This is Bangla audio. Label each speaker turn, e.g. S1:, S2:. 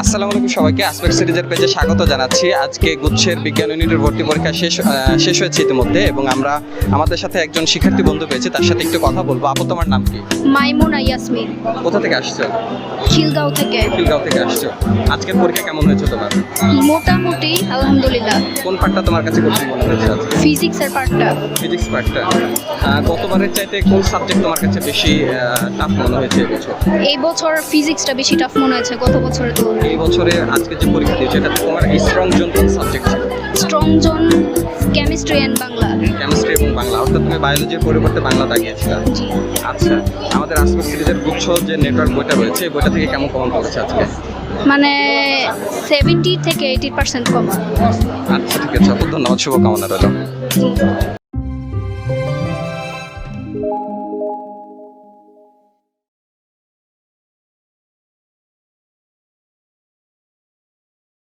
S1: আসসালামু আলাইকুম সবাইকে আসপেক্ট সিরিজের পেজে স্বাগত জানাচ্ছি। আজকে গুচ্ছের বিজ্ঞান ইউনিটের ভর্তি পরীক্ষা শেষ শেষ হয়েছে ইতিমধ্যে এবং আমরা আমাদের সাথে একজন শিক্ষার্থী বন্ধু পেয়েছি তার সাথে একটু কথা বলব। আপু তোমার নাম কি?
S2: মাইমুনা ইয়াসমিন।
S1: কোথা থেকে আসছো?
S2: খিলগাঁও থেকে।
S1: খিলগাঁও থেকে আসছো। আজকের পরীক্ষা কেমন হয়েছে তোমার?
S2: মোটামুটি আলহামদুলিল্লাহ।
S1: কোন পার্টটা তোমার কাছে কঠিন মনে হয়েছে
S2: ফিজিক্সের পার্টটা
S1: ফিজিক্স পার্টটা গতবারের চাইতে কোন সাবজেক্ট তোমার কাছে বেশি টাফ মনে হয়েছে এবছর
S2: এই বছর ফিজিক্সটা বেশি টাফ মনে হয়েছে গত বছরের তুলনায়।
S1: এই বছরে আজকে যে পরীক্ষা দিয়েছ এটা তোমার স্ট্রং জোন কোন সাবজেক্ট ছিল?
S2: Strong zone chemistry and Bangla
S1: chemistry এবং বাংলা অর্থাৎ তুমি বায়োলজির পরিবর্তে বাংলা দাগিয়েছিলে। আচ্ছা আমাদের আসপেক্ট সিরিজের গুচ্ছ যে নেটওয়ার্ক বইটা রয়েছে এই বইটা থেকে কেমন কমন পড়েছে আজকে?
S2: মানে সেভেন্টি থেকে এইটি পার্সেন্ট কম
S1: আচ্ছা ঠিক আছে। ধন্যবাদ। শুভকামনা রইল।